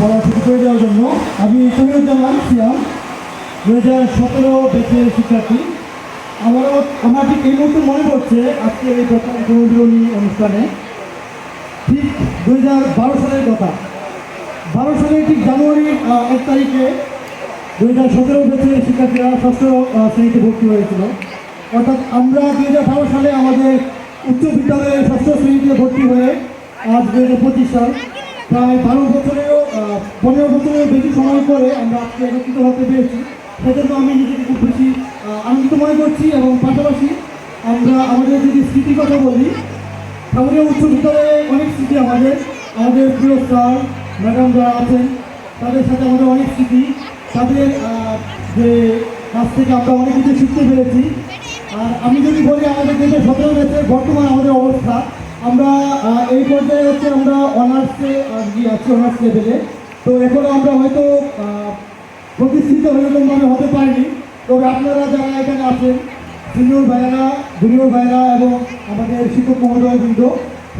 বলার সুযোগ করে দেওয়ার জন্য আমি তমিরুজ্জামান সিয়াম দু হাজার সতেরো ব্যাচের শিক্ষার্থী। আমারও আমার ঠিক এই মুহূর্তে মনে পড়ছে আজকে এই প্রথম অনুশীলনী অনুষ্ঠানে। ঠিক দু হাজার বারো সালের কথা। বারো সালের ঠিক জানুয়ারির আহ, এক তারিখে দু হাজার সতেরো ব্যাচের শিক্ষার্থীরা ষষ্ঠ শ্রেণীতে ভর্তি হয়েছিল। অর্থাৎ আমরা দু হাজার বারো সালে আমাদের উচ্চ বিদ্যালয়ে ষষ্ঠ শ্রেণীতে ভর্তি হয়ে আজ দু হাজার পঁচিশ সাল প্রায় বারো বছরেরও পনেরো বছরেরও বেশি সময় করে আমরা আজকে একত্রিত হতে পেরেছি। সেজন্য আমি নিজেকে খুব বেশি আনন্দিত মনে করছি এবং পাশাপাশি আমরা আমাদের যদি স্মৃতির কথা বলি আমাদের উচ্চ বিদ্যালয়ে অনেক স্মৃতি আমাদের। আমাদের প্রিয় স্যার, ম্যাডাম যারা আছেন, তাদের সাথে আমাদের অনেক স্মৃতি। তাদের যে কাছ থেকে আমরা অনেক কিছু শিখতে পেরেছি। আর আমি যদি বলি, আমাদের দেশে সতেরো ব্যাচের বর্তমান আমাদের অবস্থা, আমরা এই পর্যায়ে হচ্ছে আমরা অনার্সে গিয়ে আছি অনার্স লেভেলে তো এখনও আমরা হয়তো প্রতিষ্ঠিত এরকমভাবে হতে পারিনি। তবে আপনারা যারা এখানে আছেন সিনিয়র ভাইয়েরা জুনিয়র ভাইয়েরা এবং আমাদের শিক্ষক মহোদয়বৃন্দ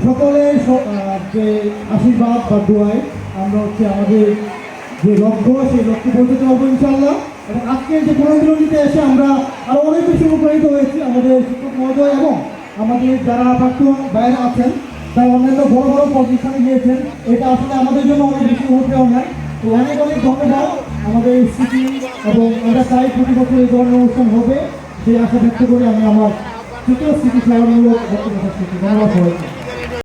সকলের স- আহ, যে আশীর্বাদ বা দোয়ায় আমরা হচ্ছে আমাদের যে লক্ষ্য সেই লক্ষ্যে পৌঁছতে পারব ইনশাল্লাহ এবং আজকের যে পুনর্মিলনীতে এসে আমরা আরও অনেক বেশি অনুপ্রাণিত হয়েছি আমাদের শিক্ষক মহোদয় এবং আমাদের যারা প্রাক্তন ভাইয়েরা আছেন তারা অন্যান্য বড় বড় পজিশনে গিয়েছেন। এটা আসলে আমাদের জন্য অনেক বেশি অনুপ্রেরণা তো অনেক অনেক ধন্যবাদ। আমাদের স্মৃতি এবং আমরা চাই প্রতি বছর এই ধরনের অনুষ্ঠান হবে। সেই আশা ব্যক্ত করে আমি আমার তৃতীয় স্মৃতি স্মরণমূলক বক্তব্য ধন্যবাদ সবাইকে।